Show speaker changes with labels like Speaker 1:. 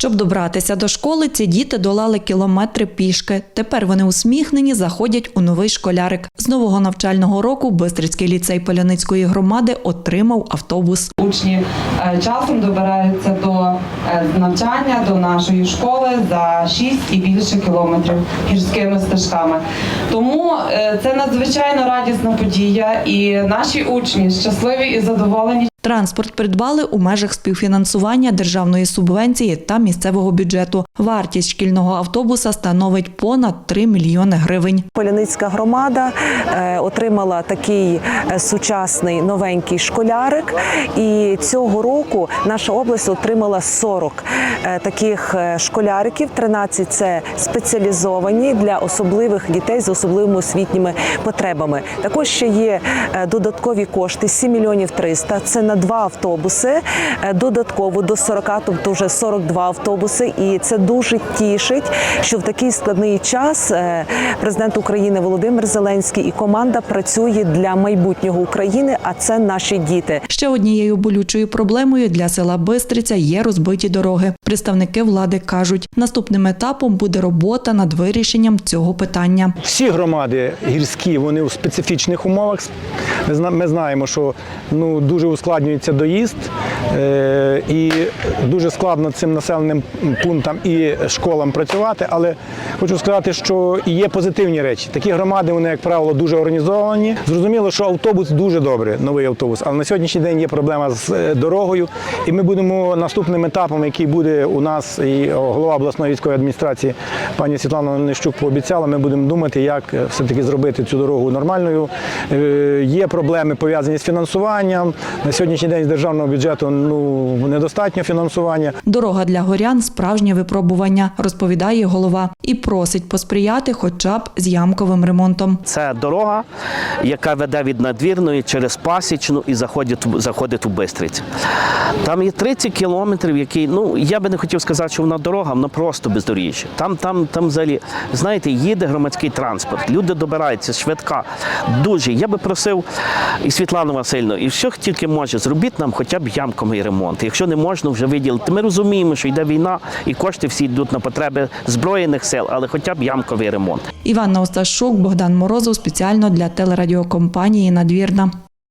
Speaker 1: Щоб добратися до школи, ці діти долали кілометри пішки. Тепер вони усміхнені, заходять у новий школярик. З нового навчального року Бистрицький ліцей Поляницької громади отримав автобус.
Speaker 2: Учні е, часом добираються до навчання до нашої школи за 6 і більше кілометрів гірськими стежками. Тому е, це надзвичайно радісна подія, і наші учні щасливі і задоволені.
Speaker 1: Транспорт придбали у межах співфінансування державної субвенції та місцевого бюджету. Вартість шкільного автобуса становить понад 3 мільйони гривень.
Speaker 3: Поляницька громада е, отримала такий е, сучасний новенький школярик, і цього року наша область отримала 40 е, таких е, школяриків. 13 – це спеціалізовані для особливих дітей з особливими освітніми потребами. Також ще є е, додаткові кошти 7 мільйонів 300. Це на два автобуси. Додатково до 40, тобто вже 42 автобуси. І це дуже тішить, що в такий складний час президент України Володимир Зеленський і команда працює для майбутнього України. А це наші діти.
Speaker 1: Ще однією болючою проблемою для села Бистриця є розбиті дороги. Представники влади кажуть, наступним етапом буде робота над вирішенням цього питання.
Speaker 4: Всі громади гірські, вони у специфічних умовах. Ми зна- Ми знаємо, що ну, дуже ускладнюється доїзд, е, і дуже складно цим населеним пунктам і школам працювати. Але хочу сказати, що є позитивні речі. Такі громади, вони, як правило, дуже організовані. Зрозуміло, що автобус дуже добре, новий автобус, але на сьогоднішній день є проблема з е, дорогою. І ми будемо наступним етапом, який буде у нас, і голова обласної військової адміністрації пані Світлана Нищук пообіцяла, ми будемо думати, як е, все-таки зробити цю дорогу нормальною. Е, Є проблеми пов'язані з фінансуванням. На сьогоднішній день з державного бюджету ну недостатньо фінансування.
Speaker 1: Дорога для горян справжнє випробування, розповідає голова, і просить посприяти хоча б з ямковим ремонтом.
Speaker 5: Це дорога, яка веде від надвірної через Пасічну і заходить, в- заходить у Бистриць. Там є 30 кілометрів, які, ну я би не хотів сказати, що вона дорога, вона просто бездоріжжя. Там, там, там взагалі, знаєте, їде громадський транспорт, люди добираються, швидка. Дуже. Я би просив і Світлану Васильну, і що тільки може, зробіть нам хоча б ямковий ремонт. Якщо не можна вже виділити. Ми розуміємо, що йде війна і кошти всі йдуть на потреби Збройних сил, але хоча б ямковий ремонт.
Speaker 1: Іванна Осташук, Богдан Морозов спеціально для телерадіокомпанії Надвірна.